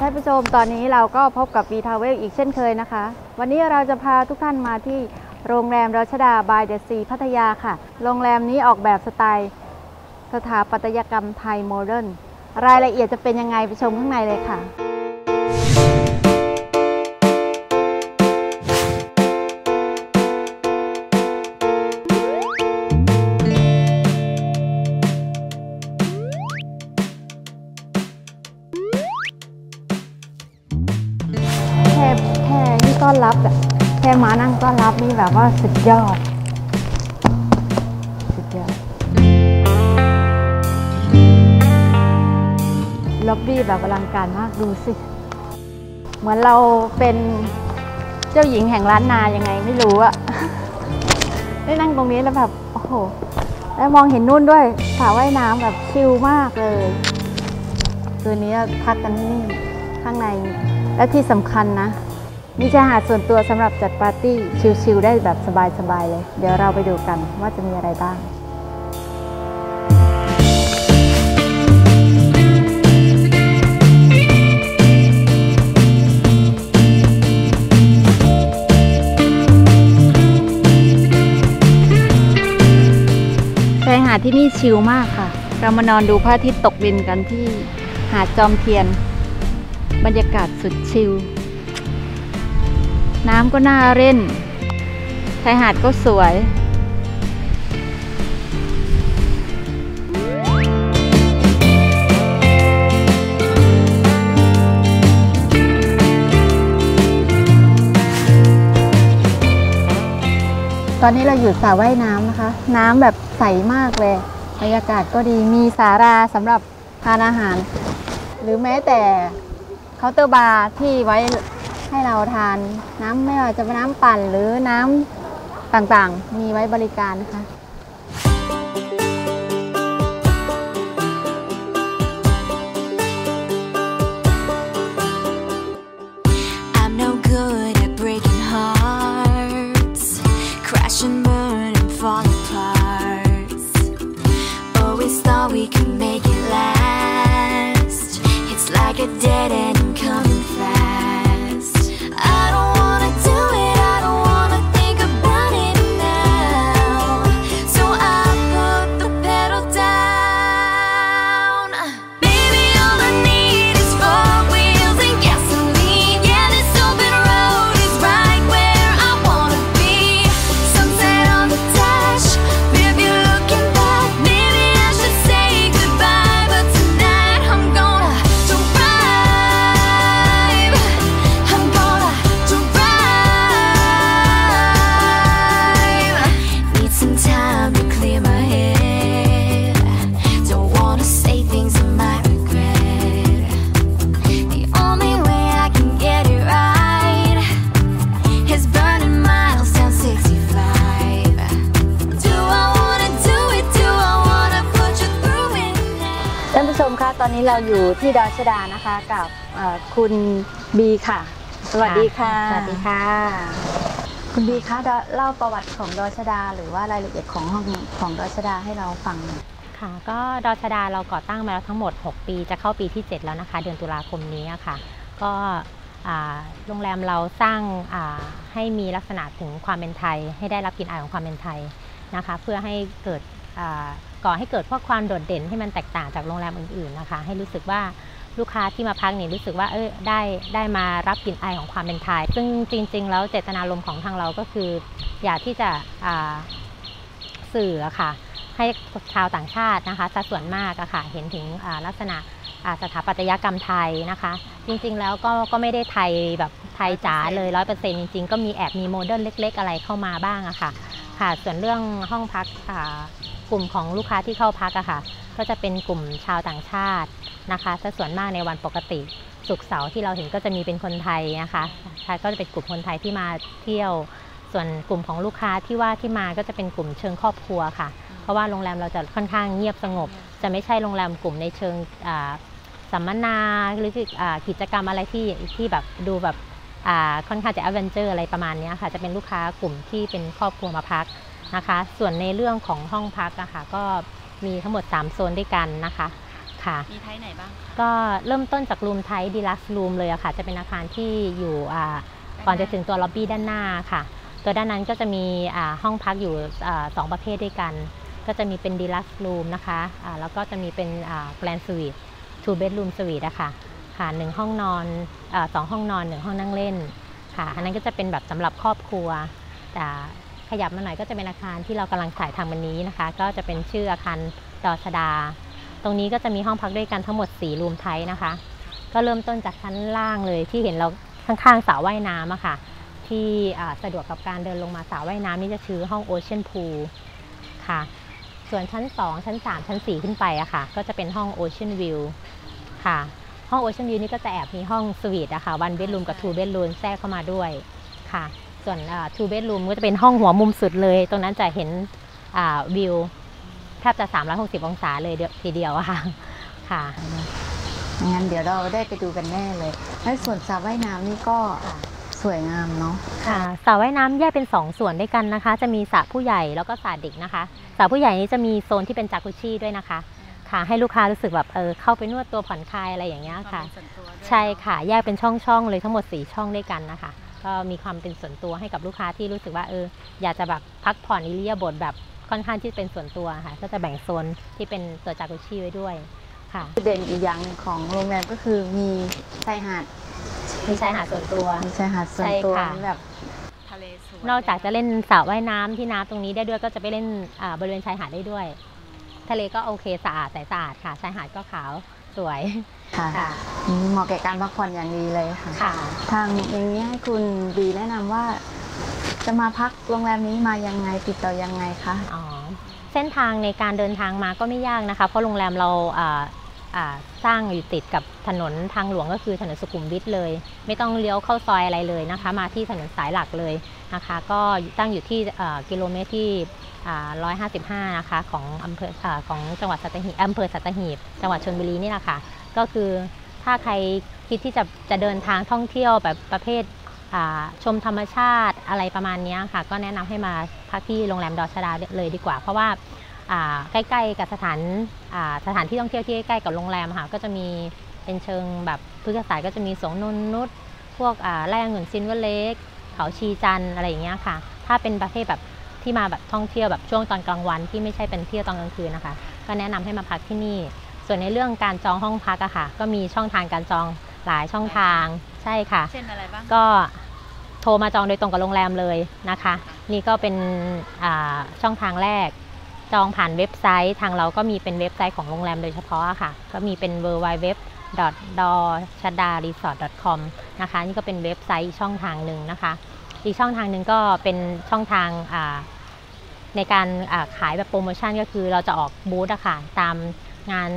ค่ะท่านผู้ชมตอนนี้เราก็พบกับวีทาวเวลอีกเช่นเคยนะคะ วันนี้เราจะพาทุกท่านมาที่โรงแรมรัชดาบายเดซีพัทยาค่ะ โรงแรมนี้ออกแบบสไตล์สถาปัตยกรรมไทยโมเดิร์นรายละเอียดจะเป็นยังไงไปชมข้างในเลยค่ะ ต้อนรับแค่มานั่งต้อนรับนี่แบบว่าสุดยอด สุดยอดล็อบบี้แบบอลังการมากดูสิ เหมือนเราเป็นเจ้าหญิงแห่งล้านนายังไงไม่รู้อะได้นั่งตรงนี้แล้วแบบ โอ้โห แล้วมองเห็นนู่นด้วยสระว่ายน้ำแบบชิลมากเลย คืนนี้พักกันที่นี่ข้างในและที่สำคัญนะ มีชายหาดส่วนตัวสำหรับจัดปาร์ตี้ชิลๆได้แบบสบายๆเลย เดี๋ยวเราไปดูกันว่าจะมีอะไรบ้างชายหาดที่นี่ชิลมากค่ะ เรามานอนดูพระอาทิตย์ตกดินกันที่หาดจอมเทียน บรรยากาศสุดชิล น้ำก็น่าเล่นชายหาดก็สวยตอนนี้เราอยู่สระว่ายน้ำนะคะ น้ำแบบใสมากเลย บรรยากาศก็ดีมีสาราสำหรับทานอาหาร หรือแม้แต่เคาน์เตอร์บาร์ที่ไว้ ให้เราทานน้ำไม่ว่าจะเป็นน้ำปั่นหรือน้ำต่างๆ มีไว้บริการนะคะ I'm no านผู้ชมคะตอนนี้เราอยู่ที่ดอยชดานะคะกับเอ่อคุณบีค่ะ สวัสดีค่ะ สวัสดีค่ะ คุณบีคะดอยเล่าประวัติของดอยชดา หรือว่ารายละเอียดของห้องของดอยชดาให้เราฟังหน่อยค่ะก็ดอชดาเราก่อตั้งมาแล้วทั้งหมด 6 ปีจะเข้าปีที่ 7 แล้วนะคะ เดือนตุลาคมนี้อะค่ะ ก็อ่าโรงแรมเราสร้างอ่าให้มีลักษณะถึงความเป็นไทย ให้ได้รับกลิ่นอายของความเป็นไทยนะคะ เพื่อให้เกิดอ่า ก่อให้เกิดพวกความโดดเด่นที่มันแตกต่างจากโรงแรมอื่นๆนะคะ ให้รู้สึกว่าลูกค้าที่มาพักเนี่ยรู้สึกว่าเออได้ได้มารับกลิ่นอายของความเป็นไทย ซึ่งจริง ๆ แล้วเจตนารมณ์ของทางเราก็คือ อยากที่จะอ่าสื่ออะค่ะให้ชาวต่างชาตินะคะสัดส่วนมากอะค่ะเห็นถึงอ่าลักษณะอ่าสถาปัตยกรรมไทยนะคะ จริงๆแล้วก็ก็ไม่ได้ไทยแบบไทยจ๋าเลยร้อยเปอร์เซ็นต์จริงๆ ก็มีแอบมีโมเดิร์นเล็ก ๆ อะไรเข้ามาบ้างอะค่ะค่ะ ส่วนเรื่องห้องพักอ่า กลุ่มของลูกค้าที่เข้าพักอะค่ะ ก็จะเป็นกลุ่มชาวต่างชาตินะคะสัดส่วนมากในวันปกติศุกเสาร์ที่เราเห็นก็จะมีเป็นคนไทยนะคะใช่ก็จะเป็นกลุ่มคนไทยที่มาเที่ยว ส่วนกลุ่มของลูกค้าที่ว่าที่มาก็จะเป็นกลุ่มเชิงครอบครัวค่ะ เพราะว่าโรงแรมเราจะค่อนข้างเงียบสงบ จะไม่ใช่โรงแรมกลุ่มในเชิงอ่าสัมมนาหรืออ่ากิจกรรมอะไรที่ที่แบบดูแบบอ่าค่อนข้างจะแอดเวนเจอร์อะไรประมาณนี้ค่ะ จะเป็นลูกค้ากลุ่มที่เป็นครอบครัวมาพัก นะคะ ส่วนในเรื่องของห้องพักอะค่ะก็มีทั้งหมด 3 โซนด้วยกันนะคะค่ะมีไทยไหนบ้างก็เริ่มต้นจากรูมไทป์ดีลักซ์รูมเลยอะค่ะ จะเป็นอาคารที่อยู่อ่าก่อนจะถึงตัวล็อบบี้ด้านหน้าค่ะ ตัวด้านนั้นก็จะมีอ่าห้องพักอยู่อ่าสองประเภทด้วยกัน ก็จะมีเป็นดีลักซ์รูมนะคะอ่าแล้วก็จะมีเป็นแกลนสวีททูเบดรูมสวีทอะค่ะค่ะหนึ่งห้องนอนอาสองห้องนอนหนึ่งห้องนั่งเล่นค่ะ อันนั้นก็จะเป็นแบบสำหรับครอบครัวแต่ ขยับมาหน่อยก็จะเป็นอาคารที่เรากำลังถ่ายทำวันนี้นะคะ ก็จะเป็นชื่ออาคารดอชดา ตรงนี้ก็จะมีห้องพักด้วยกันทั้งหมด4รูมไทป์นะคะ ก็เริ่มต้นจากชั้นล่างเลยที่เห็นเราข้างๆสระว่ายน้ำอะค่ะ ที่สะดวกกับการเดินลงมาสระว่ายน้ำนี่จะชื่อห้องโอเชียนพูลค่ะ ส่วนชั้น 2 ชั้น 3 ชั้น 4 ขึ้นไปอะค่ะ ก็จะเป็นห้องโอเชียนวิวค่ะห้องโอเชียนวิวนี่ก็จะแอบมีห้องสวีทอะค่ะวันเบดรูมกับทูเบดรูมแทรกเข้ามาด้วยค่ะ ส่วนทูเบดรูมก็จะเป็นห้องหัวมุมสุดเลย ตรงนั้นจะเห็นอ่าวิวแทบจะ 360 องศาเลยเดียวทีเดียวอะค่ะค่ะงั้นเดี๋ยวเราได้ไปดูกันแน่เลยและส่วนสระว่ายน้ำนี่ก็สวยงามเนาะค่ะสระว่ายน้ำแยกเป็น 2 ส่วนด้วยกันนะคะ จะมีสระผู้ใหญ่แล้วก็สระเด็กนะคะสระผู้ใหญ่นี้จะมีโซนที่เป็นจากุชี่ด้วยนะคะ ค่ะให้ลูกค้ารู้สึกแบบเออเข้าไปนวดตัวผ่อนคลายอะไรอย่างเงี้ยค่ะวามเป็นส่วนตัวด้วยใช่ค่ะแยกเป็นช่องๆเลยทั้งหมด 4 ช่องด้วยกันนะคะ ก็มีความเป็นส่วนตัวให้กับลูกค้าที่รู้สึกว่าเอออยากจะแบบพักผ่อนอิริยาบถแบบค่อนข้างที่เป็นส่วนตัวค่ะ ก็จะแบ่งโซนที่เป็นตัวจากุชี่ไว้ด้วยค่ะจุดเด่นอีกอย่างหนึ่งของโรงแรมก็คือมีชายหาดมีชายหาดส่วนตัวมีชายหาดส่วนตัวใช่ค่ะนี่แบบทะเลสวยนอกจากจะเล่นสระว่ายน้ำที่น้ำตรงนี้ได้ด้วยก็จะไปเล่นอ่าบริเวณชายหาดได้ด้วย ทะเลก็โอเคสะอาดใสสะอาดค่ะชายหาดก็ขาว สวยค่ะค่ะ อืมเหมาะแก่การพักผ่อนอย่างดีเลยค่ะ ค่ะ ทางอย่างนี้ให้คุณบีแนะนำว่า จะมาพักโรงแรมนี้มายังไงติดต่อยังไงคะ อ๋อเส้นทางในการเดินทางมาก็ไม่ยากนะคะ เพราะโรงแรมเราอ่าอ่าสร้างอยู่ติดกับถนนทางหลวงก็คือถนนสุขุมวิทเลย ไม่ต้องเลี้ยวเข้าซอยอะไรเลยนะคะ มาที่ถนนสายหลักเลยนะคะ ก็ตั้งอยู่ที่เอ่อกิโลเมตรที่อ่า 155 นะคะของอำเภอของจังหวัดสัตหีบอำเภอสัตหีบ จังหวัดชลบุรีนี่แหละค่ะ ก็คือถ้าใครคิดที่จะจะเดินทางท่องเที่ยวแบบประเภทชมธรรมชาติอะไรประมาณนี้ค่ะ ก็แนะนำให้มาพักที่โรงแรมดอชดาเลยดีกว่า เพราะว่าใกล้ๆกับสถานสถานที่ท่องเที่ยวที่ใกล้กับโรงแรมค่ะก็จะมีเป็นเชิงแบบพฤกษศาสตร์ก็จะมีสวนนนนุษย์พวกไร่องุ่นซินเวอร์เลกเขาชีจันอะไรอย่างเงี้ยค่ะ ถ้าเป็นประเภทแบบ ที่มาแบบท่องเที่ยวแบบช่วงตอนกลางวันที่ไม่ใช่เป็นเที่ยวตอนกลางคืนนะคะ ก็แนะนำให้มาพักที่นี่ ส่วนในเรื่องการจองห้องพักอะค่ะ ก็มีช่องทางการจองหลายช่องทางใช่ค่ะ เช่นอะไรบ้างก็โทรมาจองโดยตรงกับโรงแรมเลยนะคะ นี่ก็เป็นอ่าช่องทางแรก จองผ่านเว็บไซต์ ทางเราก็มีเป็นเว็บไซต์ของโรงแรมโดยเฉพาะอะค่ะ ก็มีเป็น w w w d o c h a d a r e s o r t com นะคะ นี่ก็เป็นเว็บไซต์อีกช่องทางหนึ่งนะคะ อีกช่องทางหนึ่งก็เป็นช่องทางอ่า ในการขายแบบโปรโมชั่นก็คือเราจะออกบูธอะค่ะตามงาน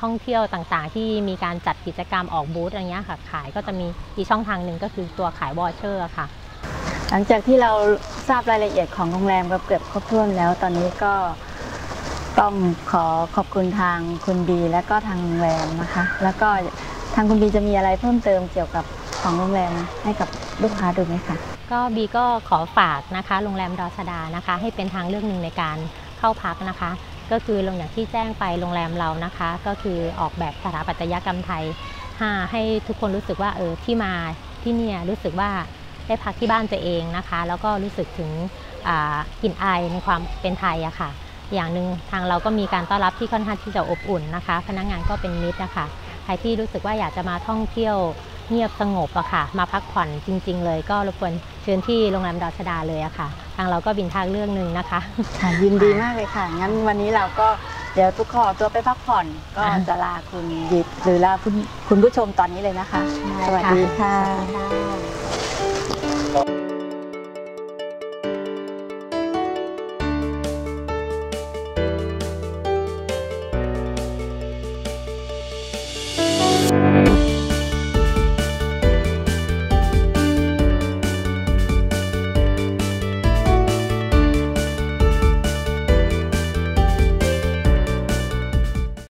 ท่องเที่ยวต่างๆ ที่มีการจัดกิจกรรมออกบูธอะไรเงี้ยค่ะ ขายก็จะมีอีกช่องทางหนึ่งก็คือตัวขายวอเชอร์ค่ะ หลังจากที่เราทราบรายละเอียดของโรงแรมกับเกือบครบถ้วนแล้ว ตอนนี้ก็ต้องขอขอบคุณทางคุณบีและก็ทางโรงแรมนะคะ แล้วก็ทางคุณบีจะมีอะไรเพิ่มเติมเกี่ยวกับ ของโรงแรมให้กับลูกค้าดูไหมคะก็บีก็ขอฝากนะคะโรงแรมดอชดานะคะ ให้เป็นทางเลือกหนึ่งในการเข้าพักนะคะ ก็คือลงอย่างที่แจ้งไปโรงแรมเรานะคะ ก็คือออกแบบสถาปัตยกรรมไทยห้าให้ทุกคนรู้สึกว่าเออที่มาที่เนี่ยรู้สึกว่าได้พักที่บ้านตัวเองนะคะ แล้วก็รู้สึกถึงกลิ่นอายในความเป็นไทยอะค่ะ อย่างหนึ่งทางเราก็มีการต้อนรับที่ค่อนข้างที่จะอบอุ่นนะคะ พนักงานก็เป็นมิตรนะคะใครที่รู้สึกว่าอยากจะมาท่องเที่ยว เงียบสงบอะค่ะ มาพักผ่อนจริง ๆ เลย ก็รบกวนเชิญที่โรงแรมดอชดาเลยอะค่ะ ทางเราก็บินทางเรื่องหนึ่งนะคะค่ะยินดีมากเลยค่ะ งั้นวันนี้เราก็เดี๋ยวทุกขอตัวไปพักผ่อนก็จะลาคุณยิบหรือลาคุณคุณผู้ชมตอนนี้เลยนะคะ สวัสดีค่ะค่ะ